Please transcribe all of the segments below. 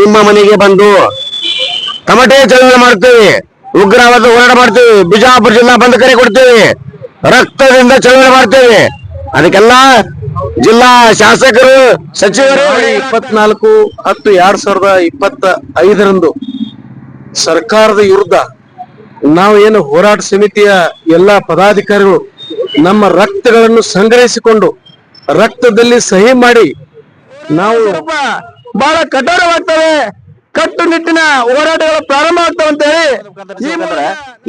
ನಿಮ್ಮ ಮನೆಗೆ ಬಂದು ತಮಟೆ ಚಳವಳಿ ಮಾಡ್ತೇವೆ, ಉಗ್ರವಾದ ಹೋರಾಟ ಮಾಡ್ತೇವೆ, ಬಿಜಾಪುರ ಜಿಲ್ಲಾ ಬಂದ್ ಕರೆ ಕೊಡ್ತೇವೆ, ರಕ್ತದಿಂದ ಚಳವಳಿ ಮಾಡ್ತೇವೆ. ಅದಕ್ಕೆಲ್ಲ ಜಿಲ್ಲಾ ಶಾಸಕರು, ಸಚಿವರು ಇಪ್ಪತ್ನಾಲ್ಕು ಹತ್ತು ಎರಡ್ ಸಾವಿರದ ಇಪ್ಪತ್ತ ಐದರಂದು ಸರ್ಕಾರದ ವಿರುದ್ಧ ನಾವು ಏನು ಹೋರಾಟ ಸಮಿತಿಯ ಎಲ್ಲಾ ಪದಾಧಿಕಾರಿಗಳು ನಮ್ಮ ರಕ್ತಗಳನ್ನು ಸಂಗ್ರಹಿಸಿಕೊಂಡು ರಕ್ತದಲ್ಲಿ ಸಹಿ ಮಾಡಿ ನಾವು ಬಹಳ ಕಠೋರವಾಗ್ತವೆ. ಕಟ್ಟುನಿಟ್ಟಿನ ಹೋರಾಟಗಳು ಪ್ರಾರಂಭ ಆಗ್ತವೆ ಅಂತ ಹೇಳಿ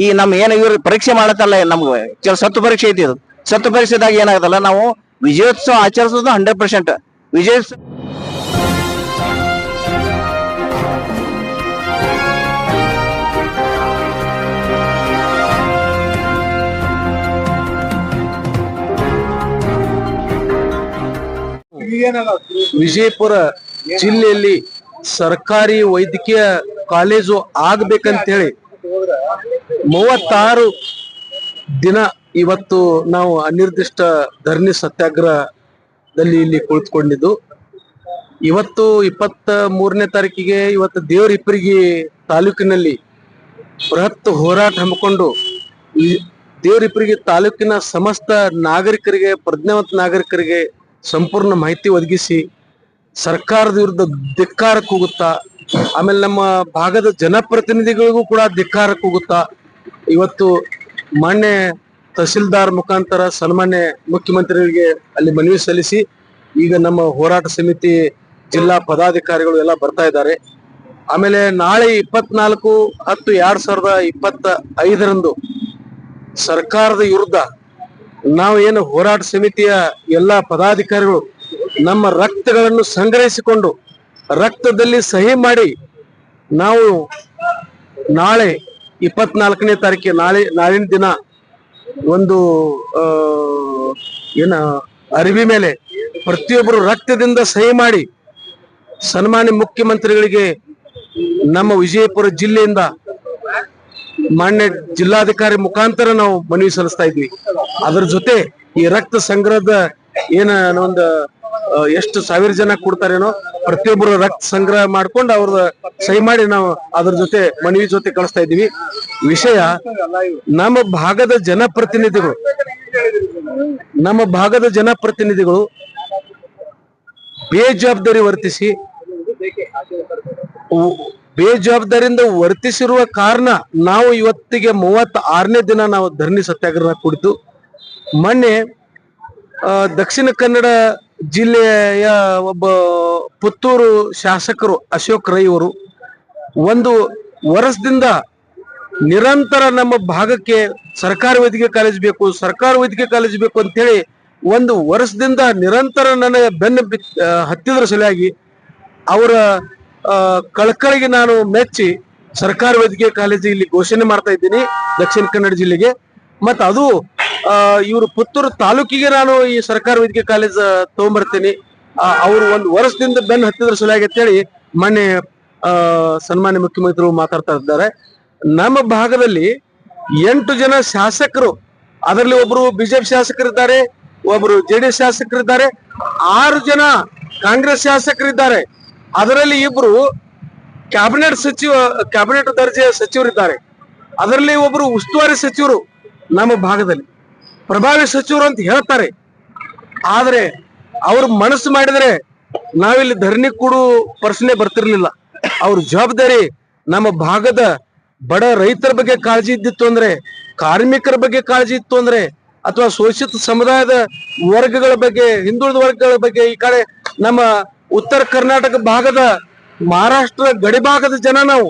ಈ ನಮ್ ಏನ್ ಇವ್ರ ಪರೀಕ್ಷೆ ಮಾಡತ್ತಲ್ಲ ನಮ್ಗೆ ಸತ್ತು ಪರೀಕ್ಷೆ ಐತಿ ಇದು. ಸತ್ತು ಪರೀಕ್ಷೆದಾಗ ಏನಾಗತ್ತಲ್ಲ ನಾವು ವಿಜಯೋತ್ಸವ ಆಚರಿಸೋದು ಹಂಡ್ರೆಡ್ ಪರ್ಸೆಂಟ್ ವಿಜಯೋತ್ಸವ ವಿಜಯಪುರ ಜಿಲ್ಲೆಯಲ್ಲಿ ಸರ್ಕಾರಿ ವೈದ್ಯಕೀಯ ಕಾಲೇಜು ಆಗ್ಬೇಕಂತ ಹೇಳಿ ಮೂವತ್ತಾರು ದಿನ ಇವತ್ತು ನಾವು ಅನಿರ್ದಿಷ್ಟ ಧರಣಿ ಸತ್ಯಾಗ್ರಹದಲ್ಲಿ ಇಲ್ಲಿ ಕುಳಿತುಕೊಂಡಿದ್ದು, ಇವತ್ತು ಇಪ್ಪತ್ತ ಮೂರನೇ ತಾರೀಕಿಗೆ ಇವತ್ತು ದೇವರಿಪ್ಪರಿಗೆ ತಾಲೂಕಿನಲ್ಲಿ ಬೃಹತ್ ಹೋರಾಟ ಹಮ್ಮಿಕೊಂಡು ಈ ದೇವರಿಪ್ಪರಿಗೆ ತಾಲೂಕಿನ ಸಮಸ್ತ ನಾಗರಿಕರಿಗೆ, ಪ್ರಜ್ಞಾವಂತ ನಾಗರಿಕರಿಗೆ ಸಂಪೂರ್ಣ ಮಾಹಿತಿ ಒದಗಿಸಿ ಸರ್ಕಾರದ ವಿರುದ್ಧ ಧಿಕ್ಕಾರ ಕೂಗುತ್ತಾ ಆಮೇಲೆ ನಮ್ಮ ಭಾಗದ ಜನಪ್ರತಿನಿಧಿಗಳಿಗೂ ಕೂಡ ಧಿಕ್ಕಾರ ಕೂಗುತ್ತಾ ಇವತ್ತು ಮಾನ್ಯ ತಹಸೀಲ್ದಾರ್ ಮುಖಾಂತರ ಸನ್ಮಾನ್ಯ ಮುಖ್ಯಮಂತ್ರಿಗಳಿಗೆ ಅಲ್ಲಿ ಮನವಿ ಸಲ್ಲಿಸಿ, ಈಗ ನಮ್ಮ ಹೋರಾಟ ಸಮಿತಿ ಜಿಲ್ಲಾ ಪದಾಧಿಕಾರಿಗಳು ಎಲ್ಲ ಬರ್ತಾ ಇದ್ದಾರೆ. ಆಮೇಲೆ ನಾಳೆ ಇಪ್ಪತ್ನಾಲ್ಕು ಹತ್ತು ಎರಡ್ ಸಾವಿರದ ಇಪ್ಪತ್ತ ಐದರಂದು ಸರ್ಕಾರದ ವಿರುದ್ಧ ನಾವು ಏನು ಹೋರಾಟ ಸಮಿತಿಯ ಎಲ್ಲ ಪದಾಧಿಕಾರಿಗಳು ನಮ್ಮ ರಕ್ತಗಳನ್ನು ಸಂಗ್ರಹಿಸಿಕೊಂಡು ರಕ್ತದಲ್ಲಿ ಸಹಿ ಮಾಡಿ ನಾವು ನಾಳೆ ಇಪ್ಪತ್ನಾಲ್ಕನೇ ತಾರೀಕಿಗೆ ನಾಳೆ ನಾಳಿನ ದಿನ ಒಂದು ಏನ ಅರಿವಿ ಮೇಲೆ ಪ್ರತಿಯೊಬ್ಬರು ರಕ್ತದಿಂದ ಸಹಿ ಮಾಡಿ ಸನ್ಮಾನ್ಯ ಮುಖ್ಯಮಂತ್ರಿಗಳಿಗೆ ನಮ್ಮ ವಿಜಯಪುರ ಜಿಲ್ಲೆಯಿಂದ ಮಾನ್ಯ ಜಿಲ್ಲಾಧಿಕಾರಿ ಮುಖಾಂತರ ನಾವು ಮನವಿ ಸಲ್ಲಿಸ್ತಾ ಇದ್ವಿ. ಅದರ ಜೊತೆ ಈ ರಕ್ತ ಸಂಗ್ರಹದ ಏನ ಒಂದು ಎಷ್ಟು ಸಾವಿರ ಜನ ಕೊಡ್ತಾರೇನೋ ಪ್ರತಿಯೊಬ್ಬರು ರಕ್ತ ಸಂಗ್ರಹ ಮಾಡ್ಕೊಂಡು ಅವ್ರದ ಸಹಿ ಮಾಡಿ ನಾವು ಅದ್ರ ಜೊತೆ ಮನವಿ ಜೊತೆ ಕಳಿಸ್ತಾ ಇದ್ದೀವಿ. ವಿಷಯ, ನಮ್ಮ ಭಾಗದ ಜನಪ್ರತಿನಿಧಿಗಳು, ನಮ್ಮ ಭಾಗದ ಜನಪ್ರತಿನಿಧಿಗಳು ಬೇಜವಾಬ್ದಾರಿ ವರ್ತಿಸಿ ಬೇಜವಾಬ್ದಾರಿಯಿಂದ ವರ್ತಿಸಿರುವ ಕಾರಣ ನಾವು ಇವತ್ತಿಗೆ ಮೂವತ್ತ ಆರನೇ ದಿನ ನಾವು ಧರಣಿ ಸತ್ಯಾಗ್ರಹ ಕುಡಿತು ಮೊನ್ನೆ ದಕ್ಷಿಣ ಕನ್ನಡ ಜಿಲ್ಲೆಯ ಒಬ್ಬ ಪುತ್ತೂರು ಶಾಸಕರು ಅಶೋಕ್ ರೈ ಅವರು ಒಂದು ವರ್ಷದಿಂದ ನಿರಂತರ ನಮ್ಮ ಭಾಗಕ್ಕೆ ಸರ್ಕಾರಿ ವೈದ್ಯಕೀಯ ಕಾಲೇಜ್ ಬೇಕು, ಸರ್ಕಾರಿ ವೈದ್ಯಕೀಯ ಕಾಲೇಜ್ ಬೇಕು ಅಂತೇಳಿ ಒಂದು ವರ್ಷದಿಂದ ನಿರಂತರ ನನಗೆ ಬೆನ್ನು ಹತ್ತಿದ್ರ ಸಲುವಾಗಿ ಅವರ ಕಳಕಳಿಗೆ ನಾನು ಮೆಚ್ಚಿ ಸರ್ಕಾರಿ ವೈದ್ಯಕೀಯ ಕಾಲೇಜು ಇಲ್ಲಿ ಘೋಷಣೆ ಮಾಡ್ತಾ ಇದ್ದೀನಿ ದಕ್ಷಿಣ ಕನ್ನಡ ಜಿಲ್ಲೆಗೆ. ಮತ್ತು ಅದು ಇವರು ಪುತ್ತೂರು ತಾಲೂಕಿಗೆ ನಾನು ಈ ಸರ್ಕಾರಿ ವೈದ್ಯಕೀಯ ಕಾಲೇಜ್ ತಗೊಂಡ್ಬರ್ತೀನಿ ಅವರು ಒಂದು ವರ್ಷದಿಂದ ಬೆನ್ನು ಹತ್ತಿದ್ರ ಸಲುವಾಗಿ ಅಂತೇಳಿ ಮೊನ್ನೆ ಸನ್ಮಾನ್ಯ ಮುಖ್ಯಮಂತ್ರಿಗಳು ಮಾತಾಡ್ತಾ ಇದ್ದಾರೆ. ನಮ್ಮ ಭಾಗದಲ್ಲಿ ಎಂಟು ಜನ ಶಾಸಕರು, ಅದರಲ್ಲಿ ಒಬ್ರು ಬಿಜೆಪಿ ಶಾಸಕರಿದ್ದಾರೆ, ಒಬ್ರು ಎಸ್ ಶಾಸಕರಿದ್ದಾರೆ, ಆರು ಜನ ಕಾಂಗ್ರೆಸ್ ಶಾಸಕರಿದ್ದಾರೆ. ಅದರಲ್ಲಿ ಇಬ್ರು ಕ್ಯಾಬಿನೆಟ್ ಸಚಿವ, ಕ್ಯಾಬಿನೆಟ್ ದರ್ಜೆಯ ಸಚಿವರಿದ್ದಾರೆ. ಅದರಲ್ಲಿ ಒಬ್ರು ಉಸ್ತುವಾರಿ ಸಚಿವರು ನಮ್ಮ ಭಾಗದಲ್ಲಿ. ಪ್ರಭಾವಿ ಸಚಿವರು ಅಂತ ಹೇಳ್ತಾರೆ. ಆದ್ರೆ ಅವ್ರ ಮನಸ್ಸು ಮಾಡಿದ್ರೆ ನಾವಿಲ್ಲಿ ಧರಣಿ ಕೊಡು ಪ್ರಶ್ನೆ ಬರ್ತಿರ್ಲಿಲ್ಲ. ಅವ್ರ ಜವಾಬ್ದಾರಿ ನಮ್ಮ ಭಾಗದ ಬಡ ರೈತರ ಬಗ್ಗೆ ಕಾಳಜಿ ಇದ್ದಿತ್ತು ಅಂದ್ರೆ, ಕಾರ್ಮಿಕರ ಬಗ್ಗೆ ಕಾಳಜಿ ಇತ್ತು ಅಂದ್ರೆ, ಅಥವಾ ಶೋಷಿತ ಸಮುದಾಯದ ವರ್ಗಗಳ ಬಗ್ಗೆ, ಹಿಂದುಳಿದ ವರ್ಗಗಳ ಬಗ್ಗೆ ಈ ಕಡೆ ನಮ್ಮ ಉತ್ತರ ಕರ್ನಾಟಕ ಭಾಗದ ಮಹಾರಾಷ್ಟ್ರ ಗಡಿ ಭಾಗದ ಜನ ನಾವು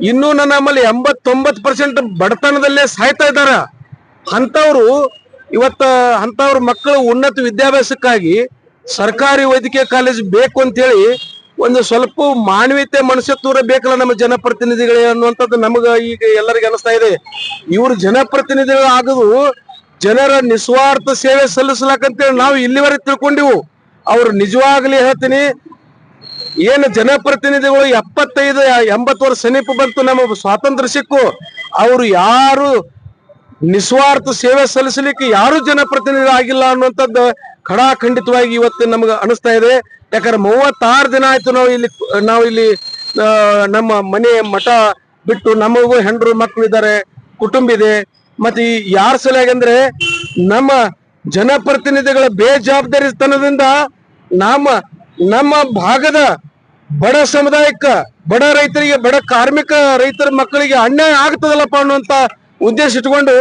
ಇನ್ನೂ ನಮ್ಮಲ್ಲಿ ಎಂಬತ್ತೊಂಬತ್ತು ಪರ್ಸೆಂಟ್ ಬಡತನದಲ್ಲೇ ಸಾಯ್ತಾ ಇದ್ದಾರ? ಅಂತವ್ರು ಇವತ್ತ ಅಂತವ್ರ ಮಕ್ಕಳು ಉನ್ನತ ವಿದ್ಯಾಭ್ಯಾಸಕ್ಕಾಗಿ ಸರ್ಕಾರಿ ವೈದ್ಯಕೀಯ ಕಾಲೇಜ್ ಬೇಕು ಅಂತ ಹೇಳಿ ಒಂದು ಸ್ವಲ್ಪ ಮಾನವೀಯತೆ ಮನುಷ್ಯತ್ವರ ಬೇಕಲ್ಲ ನಮ್ಮ ಜನಪ್ರತಿನಿಧಿಗಳೇ ಅನ್ನುವಂಥದ್ದು ನಮಗ ಈಗ ಎಲ್ಲರಿಗೂ ಅನಿಸ್ತಾ ಇದೆ. ಇವರು ಜನಪ್ರತಿನಿಧಿಗಳು ಆಗದು ಜನರ ನಿಸ್ವಾರ್ಥ ಸೇವೆ ಸಲ್ಲಿಸ್ಲಾಕಂತೇಳಿ ನಾವು ಇಲ್ಲಿವರೆಗೆ ತಿಳ್ಕೊಂಡಿವು. ಅವ್ರು ನಿಜವಾಗ್ಲಿ ಹೇಳ್ತೀನಿ, ಏನು ಜನಪ್ರತಿನಿಧಿಗಳು ಎಪ್ಪತ್ತೈದು ಎಂಬತ್ತು ವರ್ಷ ಸಮೀಪ ಬಂತು ನಮ್ಮ ಸ್ವಾತಂತ್ರ್ಯ ಸಿಕ್ಕು. ಅವರು ಯಾರು ನಿಸ್ವಾರ್ಥ ಸೇವೆ ಸಲ್ಲಿಸಲಿಕ್ಕೆ ಯಾರು ಜನಪ್ರತಿನಿಧಿ ಆಗಿಲ್ಲ ಅನ್ನುವಂಥದ್ದು ಖಡಾಖಂಡಿತವಾಗಿ ಇವತ್ತು ನಮ್ಗೆ ಅನಿಸ್ತಾ ಇದೆ. ಯಾಕಂದ್ರೆ ಮೂವತ್ತಾರು ದಿನ ಆಯ್ತು ನಾವು ಇಲ್ಲಿ ನಾವು ಇಲ್ಲಿ ನಮ್ಮ ಮನೆ ಮಠ ಬಿಟ್ಟು ನಮಗೂ ಹೆಂಡ್ರು ಮಕ್ಕಳು ಇದ್ದಾರೆ, ಕುಟುಂಬ ಇದೆ. ಮತ್ತೆ ಯಾರ ಸಲುವಾಗಿ ನಮ್ಮ ಜನಪ್ರತಿನಿಧಿಗಳ ಬೇಜವಾಬ್ದಾರಿತನದಿಂದ ನಮ್ಮ ನಮ್ಮ ಭಾಗದ ಬಡ ಸಮುದಾಯಕ್ಕ, ಬಡ ರೈತರಿಗೆ, ಬಡ ಕಾರ್ಮಿಕ ರೈತರ ಮಕ್ಕಳಿಗೆ ಅನ್ಯಾಯ ಆಗ್ತದಲ್ಲಪ್ಪ ಅನ್ನುವಂತ ಉದ್ದೇಶ ಇಟ್ಕೊಂಡು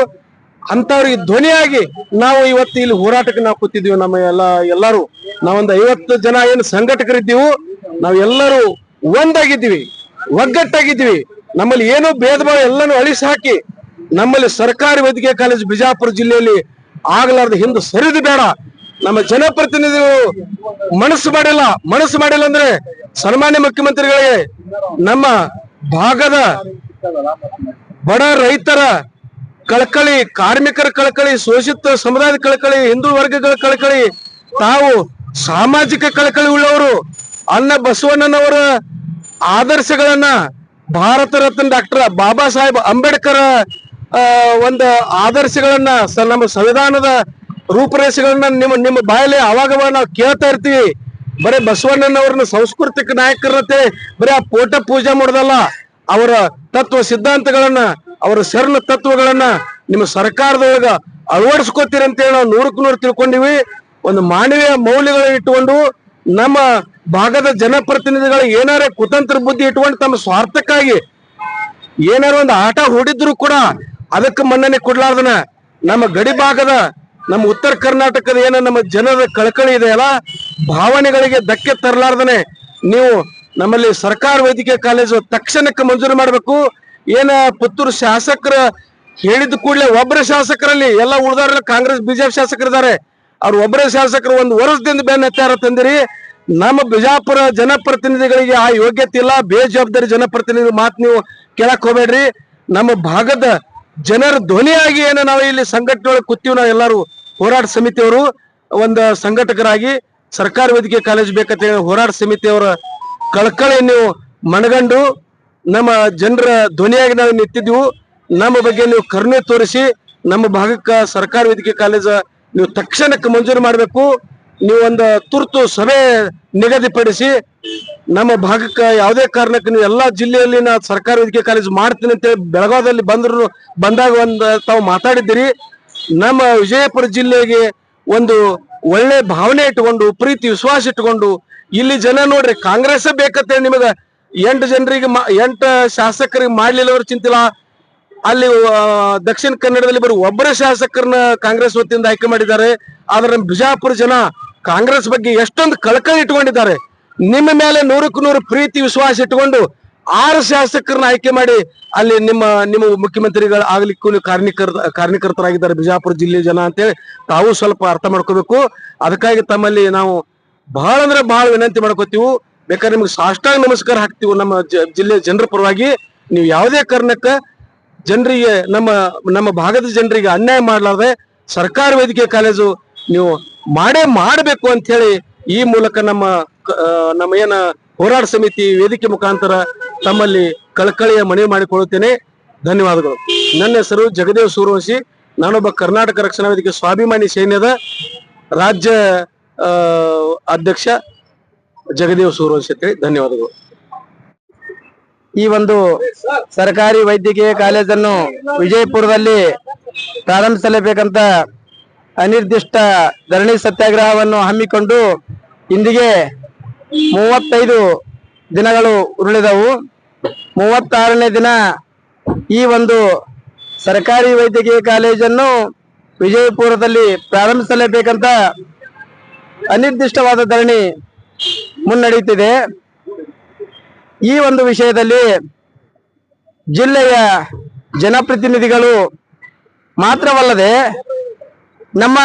ಅಂತವ್ರಿಗೆ ಧ್ವನಿಯಾಗಿ ನಾವು ಇವತ್ತು ಇಲ್ಲಿ ಹೋರಾಟಕ್ಕೆ ನಾವು ಕೂತಿದ್ದೀವಿ. ನಮ್ಮ ಎಲ್ಲ, ಎಲ್ಲರೂ, ನಾವೊಂದು ಐವತ್ತು ಜನ ಏನು ಸಂಘಟಕರಿದ್ದೀವಿ, ನಾವು ಎಲ್ಲರೂ ಒಂದಾಗಿದ್ದೀವಿ, ಒಗ್ಗಟ್ಟಾಗಿದ್ದೀವಿ. ನಮ್ಮಲ್ಲಿ ಏನು ಭೇದ ಭಾವ ಎಲ್ಲನೂ ಅಳಿಸಿ ಹಾಕಿ ನಮ್ಮಲ್ಲಿ ಸರ್ಕಾರಿ ವೈದ್ಯಕೀಯ ಕಾಲೇಜು ಬಿಜಾಪುರ ಜಿಲ್ಲೆಯಲ್ಲಿ ಆಗಲಾರ್ದ ಹಿಂದೆ ಸರಿದು ಬೇಡ. ನಮ್ಮ ಜನಪ್ರತಿನಿಧಿಗಳು ಮನಸ್ಸು ಮಾಡಿಲ್ಲ. ಮನಸ್ಸು ಮಾಡಿಲ್ಲ ಅಂದ್ರೆ ಸನ್ಮಾನ್ಯ ಮುಖ್ಯಮಂತ್ರಿಗಳಿಗೆ ನಮ್ಮ ಭಾಗದ ಬಡ ರೈತರ ಕಳಕಳಿ, ಕಾರ್ಮಿಕರ ಕಳಕಳಿ, ಶೋಷಿತ ಸಮುದಾಯದ ಕಳಕಳಿ, ಹಿಂದೂ ವರ್ಗಗಳ ಕಳಕಳಿ, ತಾವು ಸಾಮಾಜಿಕ ಕಳಕಳಿ ಉಳ್ಳವರು, ಅನ್ನ ಬಸವಣ್ಣನವರ ಆದರ್ಶಗಳನ್ನ ಭಾರತ ರತ್ನ ಡಾಕ್ಟರ್ ಬಾಬಾ ಸಾಹೇಬ್ ಅಂಬೇಡ್ಕರ್ ಒಂದು ಆದರ್ಶಗಳನ್ನ ನಮ್ಮ ಸಂವಿಧಾನದ ರೂಪರೇಷೆಗಳನ್ನ ನಿಮ್ಮ ನಿಮ್ಮ ಬಾಯಲ್ಲಿ ಅವಾಗ ನಾವು ಕೇಳ್ತಾ ಇರ್ತೀವಿ. ಬರೀ ಬಸವಣ್ಣನವ್ರನ್ನ ಸಾಂಸ್ಕೃತಿಕ ನಾಯಕರಂತೆ ಬರೀ ಆ ಪೋಟ ಪೂಜೆ ಮಾಡೋದಲ್ಲ, ಅವರ ತತ್ವ ಸಿದ್ಧಾಂತಗಳನ್ನ ಅವರ ಶರಣ ತತ್ವಗಳನ್ನ ನಿಮ್ಮ ಸರ್ಕಾರದೊಳಗ ಅಳವಡಿಸ್ಕೋತೀರಿ ಅಂತೇಳಿ ನಾವು ನೂರಕ್ಕೆ ನೂರು ತಿಳ್ಕೊಂಡಿವಿ. ಒಂದು ಮಾನವೀಯ ಮೌಲ್ಯಗಳನ್ನ ಇಟ್ಟುಕೊಂಡು ನಮ್ಮ ಭಾಗದ ಜನಪ್ರತಿನಿಧಿಗಳಿಗೆ ಏನಾರ ಕುತಂತ್ರ ಬುದ್ಧಿ ಇಟ್ಕೊಂಡು ತಮ್ಮ ಸ್ವಾರ್ಥಕ್ಕಾಗಿ ಏನಾರ ಒಂದು ಆಟ ಹೂಡಿದ್ರು ಕೂಡ ಅದಕ್ಕೆ ಮನ್ನಣೆ ಕೊಡ್ಲಾರ್ದನ ನಮ್ಮ ಗಡಿ ಭಾಗದ ನಮ್ಮ ಉತ್ತರ ಕರ್ನಾಟಕದ ಏನ ನಮ್ಮ ಜನರ ಕಳಕಳಿ ಇದೆಯಲ್ಲ ಭಾವನೆಗಳಿಗೆ ಧಕ್ಕೆ ತರಲಾರ್ದನೆ ನೀವು ನಮ್ಮಲ್ಲಿ ಸರ್ಕಾರ ವೈದ್ಯಕೀಯ ಕಾಲೇಜು ತಕ್ಷಣಕ್ಕೆ ಮಂಜೂರು ಮಾಡಬೇಕು. ಏನ ಪುತ್ತೂರು ಶಾಸಕರ ಹೇಳಿದ ಕೂಡಲೇ ಒಬ್ಬರ ಶಾಸಕರಲ್ಲಿ ಎಲ್ಲ ಉಳಿದಾರ ಕಾಂಗ್ರೆಸ್, ಬಿಜೆಪಿ ಶಾಸಕರಿದ್ದಾರೆ. ಅವ್ರು ಒಬ್ಬರ ಶಾಸಕರು ಒಂದು ವರ್ಷದಿಂದ ಬೆನ್ನ ಹತ್ತಾರ ತಂದಿರಿ. ನಮ್ಮ ಬಿಜಾಪುರ ಜನಪ್ರತಿನಿಧಿಗಳಿಗೆ ಆ ಯೋಗ್ಯತೆ ಇಲ್ಲ, ಬೇಜವಾಬ್ದಾರಿ ಜನಪ್ರತಿನಿಧಿ ಮಾತು ನೀವು ಕೇಳಕ್ ಹೋಗ್ಬೇಡ್ರಿ. ನಮ್ಮ ಭಾಗದ ಜನರ ಧ್ವನಿಯಾಗಿ ಏನು ನಾವು ಇಲ್ಲಿ ಸಂಘಟನೆ ಕೂತೀವಿ ನಾವು ಎಲ್ಲರೂ, ಹೋರಾಟ ಸಮಿತಿಯವರು, ಒಂದು ಸಂಘಟಕರಾಗಿ, ಸರ್ಕಾರಿ ವೈದ್ಯಕೀಯ ಕಾಲೇಜ್ ಬೇಕಂತ ಹೇಳಿ ಹೋರಾಟ ಸಮಿತಿಯವರ ಕಳಕಳಿ ನೀವು ಮನಗಂಡು ನಮ್ಮ ಜನರ ಧ್ವನಿಯಾಗಿ ನಾವು ನಿಂತಿದ್ದೆವು. ನಮ್ಮ ಬಗ್ಗೆ ನೀವು ಕರುಣೆ ತೋರಿಸಿ, ನಮ್ಮ ಭಾಗಕ್ಕೆ ಸರ್ಕಾರಿ ವೈದ್ಯಕೀಯ ಕಾಲೇಜ ನೀವು ತಕ್ಷಣಕ್ಕೆ ಮಂಜೂರು ಮಾಡಬೇಕು. ನೀವು ಒಂದು ತುರ್ತು ಸಭೆ ನಿಗದಿಪಡಿಸಿ, ನಮ್ಮ ಭಾಗಕ್ಕೆ ಯಾವುದೇ ಕಾರಣಕ್ಕೆ ನೀವು ಎಲ್ಲಾ ಜಿಲ್ಲೆಯಲ್ಲಿ ನಾ ಸರ್ಕಾರಿ ವೈದ್ಯಕೀಯ ಕಾಲೇಜ್ ಮಾಡ್ತೀನಿ ಅಂತೇಳಿ ಬೆಳಗಾವದಲ್ಲಿ ಬಂದ್ರು, ಬಂದಾಗ ಒಂದು ತಾವು ಮಾತಾಡಿದ್ದೀರಿ. ನಮ್ಮ ವಿಜಯಪುರ ಜಿಲ್ಲೆಗೆ ಒಂದು ಒಳ್ಳೆ ಭಾವನೆ ಇಟ್ಕೊಂಡು ಪ್ರೀತಿ, ವಿಶ್ವಾಸ ಇಟ್ಕೊಂಡು ಇಲ್ಲಿ ಜನ ನೋಡ್ರಿ ಕಾಂಗ್ರೆಸ್ ಬೇಕತ್ತೆ ನಿಮಗ ಎಂಟು ಜನರಿಗೆ ಎಂಟು ಶಾಸಕರಿಗೆ ಮಾಡ್ಲಿಲ್ಲ ಅವ್ರ ಚಿಂತಿಲ್ಲ. ಅಲ್ಲಿ ದಕ್ಷಿಣ ಕನ್ನಡದಲ್ಲಿ ಬರೀ ಒಬ್ಬರ ಶಾಸಕರನ್ನ ಕಾಂಗ್ರೆಸ್ ವತಿಯಿಂದ ಆಯ್ಕೆ ಮಾಡಿದ್ದಾರೆ. ಆದ್ರೆ ಬಿಜಾಪುರ ಜನ ಕಾಂಗ್ರೆಸ್ ಬಗ್ಗೆ ಎಷ್ಟೊಂದು ಕಳಕಳಿ ಇಟ್ಕೊಂಡಿದ್ದಾರೆ. ನಿಮ್ಮ ಮೇಲೆ ನೂರಕ್ಕೆ ನೂರು ಪ್ರೀತಿ, ವಿಶ್ವಾಸ ಇಟ್ಕೊಂಡು ಆರು ಶಾಸಕರನ್ನ ಆಯ್ಕೆ ಮಾಡಿ ಅಲ್ಲಿ ನಿಮ್ಮ ನಿಮ್ಮ ಮುಖ್ಯಮಂತ್ರಿಗಳು ಆಗ್ಲಿಕ್ಕೂ ನೀವು ಕಾರ್ಯಕರ್ತರಾಗಿದ್ದಾರೆ ಬಿಜಾಪುರ ಜಿಲ್ಲೆ ಜನ ಅಂತೇಳಿ ತಾವು ಸ್ವಲ್ಪ ಅರ್ಥ ಮಾಡ್ಕೋಬೇಕು. ಅದಕ್ಕಾಗಿ ತಮ್ಮಲ್ಲಿ ನಾವು ಬಹಳ ಅಂದ್ರೆ ಬಹಳ ವಿನಂತಿ ಮಾಡ್ಕೋತೀವಿ. ಬೇಕಾದ್ರೆ ನಿಮ್ಗೆ ಸಾಷ್ಟಾಂಗ ನಮಸ್ಕಾರ ಹಾಕ್ತೀವಿ ನಮ್ಮ ಜಿಲ್ಲೆ ಜನರ ಪರವಾಗಿ. ನೀವು ಯಾವುದೇ ಕಾರಣಕ್ಕೆ ಜನರಿಗೆ, ನಮ್ಮ ನಮ್ಮ ಭಾಗದ ಜನರಿಗೆ ಅನ್ಯಾಯ ಮಾಡಲಾರ್ದೆ ಸರ್ಕಾರ ವೈದ್ಯಕೀಯ ಕಾಲೇಜು ನೀವು ಮಾಡೇ ಮಾಡಬೇಕು ಅಂತ ಹೇಳಿ ಈ ಮೂಲಕ ನಮ್ಮ ನಮ್ಮ ಏನ ಹೋರಾಟ ಸಮಿತಿ ವೇದಿಕೆ ಮುಖಾಂತರ ತಮ್ಮಲ್ಲಿ ಕಳಕಳಿಯ ಮನವಿ ಮಾಡಿಕೊಳ್ಳುತ್ತೇನೆ. ಧನ್ಯವಾದಗಳು. ನನ್ನ ಹೆಸರು ಜಗದೇವ್ ಸೂರ್ಯವಂಶಿ ನಾನೊಬ್ಬ ಕರ್ನಾಟಕ ರಕ್ಷಣಾ ವೇದಿಕೆ ಸ್ವಾಭಿಮಾನಿ ಸೈನ್ಯದ ರಾಜ್ಯ ಅಧ್ಯಕ್ಷ. ಜಗದೇವ್ ಸೂರ್ಯವಂಶಿ ಅಂತೇಳಿ ಧನ್ಯವಾದಗಳು. ಈ ಒಂದು ಸರ್ಕಾರಿ ವೈದ್ಯಕೀಯ ಕಾಲೇಜನ್ನು ವಿಜಯಪುರದಲ್ಲಿ ಪ್ರಾರಂಭಿಸಲೇಬೇಕಂತ ಅನಿರ್ದಿಷ್ಟ ಧರಣಿ ಸತ್ಯಾಗ್ರಹವನ್ನು ಹಮ್ಮಿಕೊಂಡು ಇಂದಿಗೆ ಮೂವತ್ತೈದು ದಿನಗಳು ಉರುಳಿದವು. ಮೂವತ್ತಾರನೇ ದಿನ ಈ ಒಂದು ಸರ್ಕಾರಿ ವೈದ್ಯಕೀಯ ಕಾಲೇಜನ್ನು ವಿಜಯಪುರದಲ್ಲಿ ಪ್ರಾರಂಭಿಸಲೇಬೇಕಂತ ಅನಿರ್ದಿಷ್ಟವಾದ ಧರಣಿ ಮುನ್ನಡೆಯುತ್ತಿದೆ. ಈ ಒಂದು ವಿಷಯದಲ್ಲಿ ಜಿಲ್ಲೆಯ ಜನಪ್ರತಿನಿಧಿಗಳು ಮಾತ್ರವಲ್ಲದೆ ನಮ್ಮ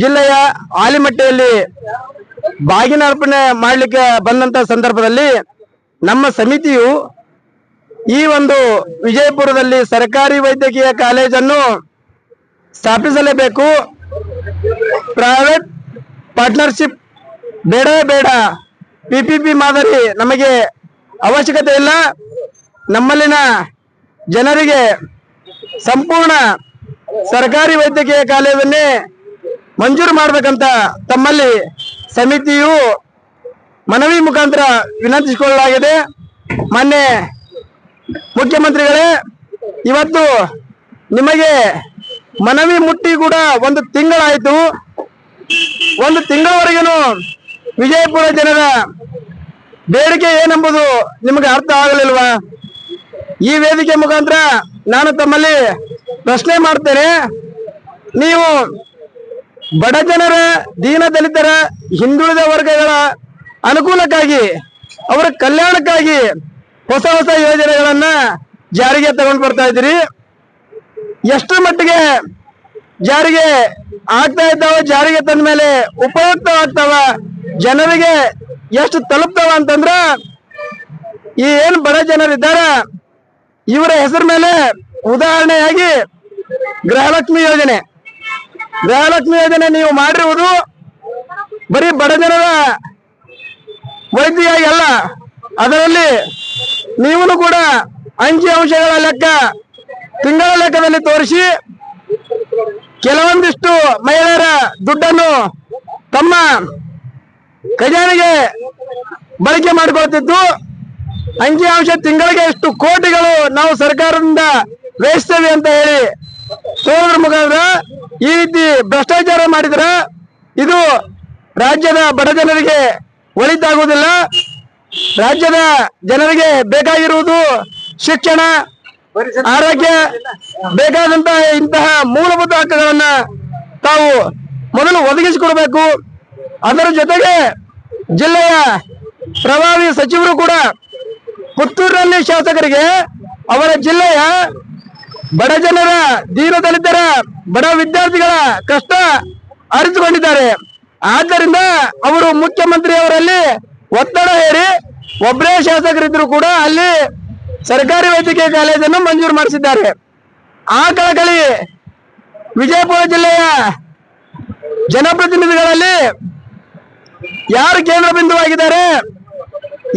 ಜಿಲ್ಲೆಯ ಆಲಿಮಟ್ಟೆಯಲ್ಲಿ ಬಾಗಿನ ಅರ್ಪಣೆ ಮಾಡಲಿಕ್ಕೆ ಬಂದಂತ ಸಂದರ್ಭದಲ್ಲಿ ನಮ್ಮ ಸಮಿತಿಯು ಈ ಒಂದು ವಿಜಯಪುರದಲ್ಲಿ ಸರ್ಕಾರಿ ವೈದ್ಯಕೀಯ ಕಾಲೇಜನ್ನು ಸ್ಥಾಪಿಸಲೇಬೇಕು. ಪ್ರೈವೇಟ್ ಪಾರ್ಟ್ನರ್ಶಿಪ್ ಬೇಡವೇ ಬೇಡ. ಪಿಪಿಪಿ ಮಾದರಿ ನಮಗೆ ಅವಶ್ಯಕತೆ ಇಲ್ಲ. ನಮ್ಮಲ್ಲಿನ ಜನರಿಗೆ ಸಂಪೂರ್ಣ ಸರ್ಕಾರಿ ವೈದ್ಯಕೀಯ ಕಾಲೇಜನ್ನೇ ಮಂಜೂರು ಮಾಡಬೇಕಂತ ತಮ್ಮಲ್ಲಿ ಸಮಿತಿಯು ಮನವಿ ಮುಖಾಂತರ ವಿನಂತಿಸಿಕೊಳ್ಳಲಾಗಿದೆ. ಮೊನ್ನೆ ಮುಖ್ಯಮಂತ್ರಿಗಳೇ, ಇವತ್ತು ನಿಮಗೆ ಮನವಿ ಮುಟ್ಟಿ ಕೂಡ ಒಂದು ತಿಂಗಳಾಯಿತು. ಒಂದು ತಿಂಗಳವರೆಗೂ ವಿಜಯಪುರ ಜನರ ಬೇಡಿಕೆ ಏನೆಂಬುದು ನಿಮಗೆ ಅರ್ಥ ಆಗಲಿಲ್ವಾ? ಈ ವೇದಿಕೆ ಮುಖಾಂತರ ನಾನು ತಮ್ಮಲ್ಲಿ ಪ್ರಶ್ನೆ ಮಾಡ್ತೇನೆ. ನೀವು ಬಡ ಜನರ, ದೀನ ದಲಿತರ, ಹಿಂದುಳಿದ ವರ್ಗಗಳ ಅನುಕೂಲಕ್ಕಾಗಿ, ಅವರ ಕಲ್ಯಾಣಕ್ಕಾಗಿ ಹೊಸ ಹೊಸ ಯೋಜನೆಗಳನ್ನ ಜಾರಿಗೆ ತಗೊಂಡು ಬರ್ತಾ ಇದ್ದೀರಿ. ಎಷ್ಟರ ಮಟ್ಟಿಗೆ ಜಾರಿಗೆ ಆಗ್ತಾ ಇದ್ದಾವ, ಜಾರಿಗೆ ತಂದ ಮೇಲೆ ಉಪಯುಕ್ತವಾಗ್ತಾವ ಜನರಿಗೆ ಎಷ್ಟು ತಲುಪ್ತವ ಅಂತಂದ್ರ, ಈ ಏನ್ ಬಡ ಜನರಿದ್ದಾರೆ ಇವರ ಹೆಸರ ಮೇಲೆ ಉದಾಹರಣೆಯಾಗಿ ಗೃಹಲಕ್ಷ್ಮಿ ಯೋಜನೆ. ಗೃಹಲಕ್ಷ್ಮಿ ಯೋಜನೆ ನೀವು ಮಾಡಿರುವುದು ಬರೀ ಬಡ ಜನರ ವೈದ್ಯಾಗಿ ಅಲ್ಲ, ಅದರಲ್ಲಿ ನೀವು ಕೂಡ ಅಂಕಿ ಅಂಶಗಳ ಲೆಕ್ಕ, ತಿಂಗಳ ಲೆಕ್ಕದಲ್ಲಿ ತೋರಿಸಿ ಕೆಲವೊಂದಿಷ್ಟು ಮಹಿಳೆಯರ ದುಡ್ಡನ್ನು ತಮ್ಮ ಖಜಾನೆಗೆ ಬಳಕೆ ಮಾಡಿಕೊಳ್ತಿದ್ದು. ಅಂಕಿಅಂಶ ತಿಂಗಳಿಗೆ ಎಷ್ಟು ಕೋಟಿಗಳು ನಾವು ಸರ್ಕಾರದಿಂದ ವ್ಯಯಿಸ್ತೇವೆ ಅಂತ ಹೇಳಿ ತೋರೋದ್ರ ಮುಖಾಂತರ ಈ ರೀತಿ ಭ್ರಷ್ಟಾಚಾರ ಮಾಡಿದ್ರ ಇದು ರಾಜ್ಯದ ಬಡ ಜನರಿಗೆ ಒಳಿತಾಗುವುದಿಲ್ಲ. ರಾಜ್ಯದ ಜನರಿಗೆ ಬೇಕಾಗಿರುವುದು ಶಿಕ್ಷಣ, ಆರೋಗ್ಯ ಬೇಕಾದಂತಹ ಇಂತಹ ಮೂಲಭೂತ ಹಕ್ಕುಗಳನ್ನ ತಾವು ಮೊದಲು ಒದಗಿಸಿಕೊಡ್ಬೇಕು. ಅದರ ಜೊತೆಗೆ ಜಿಲ್ಲೆಯ ಪ್ರಭಾವಿ ಸಚಿವರು ಕೂಡ ಪುತ್ತೂರಿನಲ್ಲಿ ಶಾಸಕರಿಗೆ ಅವರ ಜಿಲ್ಲೆಯ ಬಡ ಜನರ ದೀನ ಬಡ ವಿದ್ಯಾರ್ಥಿಗಳ ಕಷ್ಟ ಅರಿತುಕೊಂಡಿದ್ದಾರೆ. ಆದ್ದರಿಂದ ಅವರು ಮುಖ್ಯಮಂತ್ರಿಯವರಲ್ಲಿ ಒತ್ತಡ ಹೇರಿ ಒಬ್ಬರೇ ಶಾಸಕರಿದ್ರು ಕೂಡ ಅಲ್ಲಿ ಸರ್ಕಾರಿ ವೈದ್ಯಕೀಯ ಕಾಲೇಜನ್ನು ಮಂಜೂರು ಮಾಡಿಸಿದ್ದಾರೆ. ಆ ಕಳಕಳಿ ವಿಜಯಪುರ ಜಿಲ್ಲೆಯ ಜನಪ್ರತಿನಿಧಿಗಳಲ್ಲಿ ಯಾರು ಕೇಂದ್ರ ಬಿಂದುವಾಗಿದ್ದಾರೆ?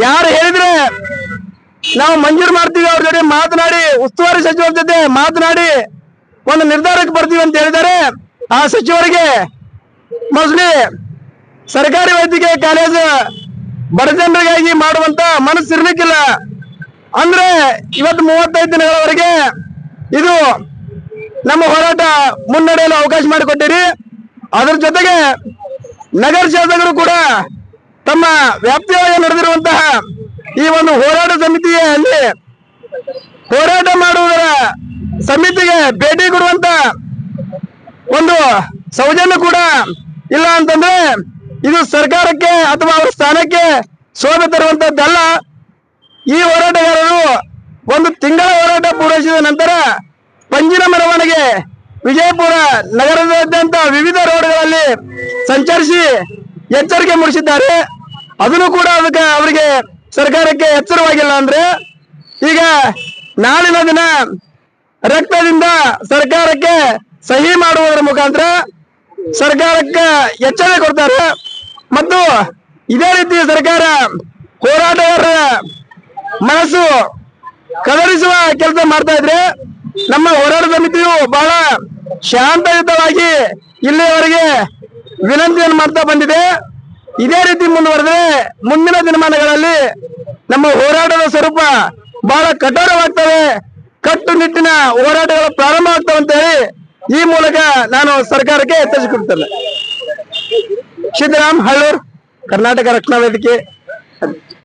ಯಾರು ಹೇಳಿದ್ರೆ ನಾವು ಮಂಜೂರು ಮಾಡ್ತೀವಿ ಅವ್ರ ಜೊತೆ ಮಾತನಾಡಿ, ಉಸ್ತುವಾರಿ ಸಚಿವರ ಜೊತೆ ಮಾತನಾಡಿ, ಒಂದು ನಿರ್ಧಾರಕ್ಕೆ ಬರ್ತೀವಿ ಅಂತ ಹೇಳಿದ್ದಾರೆ. ಆ ಸಚಿವರಿಗೆ ಮೋಸ್ಟ್ಲಿ ಸರ್ಕಾರಿ ವೈದ್ಯಕೀಯ ಕಾಲೇಜು ಬಡ ಜನರಿಗಾಗಿ ಮಾಡುವಂತ ಮನಸ್ಸು ಇರ್ಲಿಕ್ಕಿಲ್ಲ ಅಂದ್ರೆ ಇವತ್ತು ಮೂವತ್ತೈದು ದಿನಗಳವರೆಗೆ ಇದು ನಮ್ಮ ಹೋರಾಟ ಮುನ್ನಡೆಯಲು ಅವಕಾಶ ಮಾಡಿಕೊಟ್ಟಿರಿ. ಅದರ ಜೊತೆಗೆ ನಗರ ಶಾಸಕರು ಕೂಡ ತಮ್ಮ ವ್ಯಾಪ್ತಿಯೊಳಗೆ ನಡೆದಿರುವಂತಹ ಈ ಒಂದು ಹೋರಾಟ ಸಮಿತಿಯಲ್ಲಿ ಹೋರಾಟ ಮಾಡುವುದರ ಸಮಿತಿಗೆ ಭೇಟಿ ಕೊಡುವಂತ ಒಂದು ಸೌಜನ್ಯ ಕೂಡ ಇಲ್ಲ ಅಂತಂದ್ರೆ ಇದು ಸರ್ಕಾರಕ್ಕೆ ಅಥವಾ ಅವರ ಸ್ಥಾನಕ್ಕೆ ಶೋಭೆ ತರುವಂತದ್ದಲ್ಲ. ಈ ಹೋರಾಟಗಾರರು ಒಂದು ತಿಂಗಳ ಹೋರಾಟ ಪೂರೈಸಿದ ನಂತರ ಪಂಜಿನ ಮೆರವಣಿಗೆ ವಿಜಯಪುರ ನಗರದಾದ್ಯಂತ ವಿವಿಧ ರೋಡ್ಗಳಲ್ಲಿ ಸಂಚರಿಸಿ ಎಚ್ಚರಿಕೆ ಮೂಡಿಸಿದ್ದಾರೆ. ಅದನ್ನು ಕೂಡ ಅದಕ್ಕೆ ಅವರಿಗೆ ಸರ್ಕಾರಕ್ಕೆ ಎಚ್ಚರವಾಗಿಲ್ಲ ಅಂದ್ರೆ ಈಗ ನಾಳಿನ ದಿನ ರಕ್ತದಿಂದ ಸರ್ಕಾರಕ್ಕೆ ಸಹಿ ಮಾಡುವುದರ ಮುಖಾಂತರ ಸರ್ಕಾರಕ್ಕೆ ಎಚ್ಚರಿಕೆ ಕೊಡ್ತಾರೆ. ಮತ್ತು ಇದೇ ರೀತಿ ಸರ್ಕಾರ ಹೋರಾಟಗಾರರ ಮನಸ್ಸು ಕದರಿಸುವ ಕೆಲಸ ಮಾಡ್ತಾ ಇದ್ರೆ ನಮ್ಮ ಹೋರಾಟ ಸಮಿತಿಯು ಬಹಳ ಶಾಂತಯುತವಾಗಿ ಇಲ್ಲಿಯವರೆಗೆ ವಿನಂತಿಯನ್ನು ಮಾಡ್ತಾ ಬಂದಿದೆ. ಇದೇ ರೀತಿ ಮುಂದುವರೆದ್ರೆ ಮುಂದಿನ ದಿನಮಾನಗಳಲ್ಲಿ ನಮ್ಮ ಹೋರಾಟದ ಸ್ವರೂಪ ಬಹಳ ಕಠೋರವಾಗ್ತವೆ. ಕಟ್ಟುನಿಟ್ಟಿನ ಹೋರಾಟಗಳು ಪ್ರಾರಂಭ ಆಗ್ತವೆ ಅಂತ ಹೇಳಿ ಈ ಮೂಲಕ ನಾನು ಸರ್ಕಾರಕ್ಕೆ ಎಚ್ಚರಿಸಿಕೊಡ್ತೇನೆ ಸಿದ್ದರಾಮ್ ಹಳ್ಳೂರ್, ಕರ್ನಾಟಕ ರಕ್ಷಣಾ ವೇದಿಕೆ.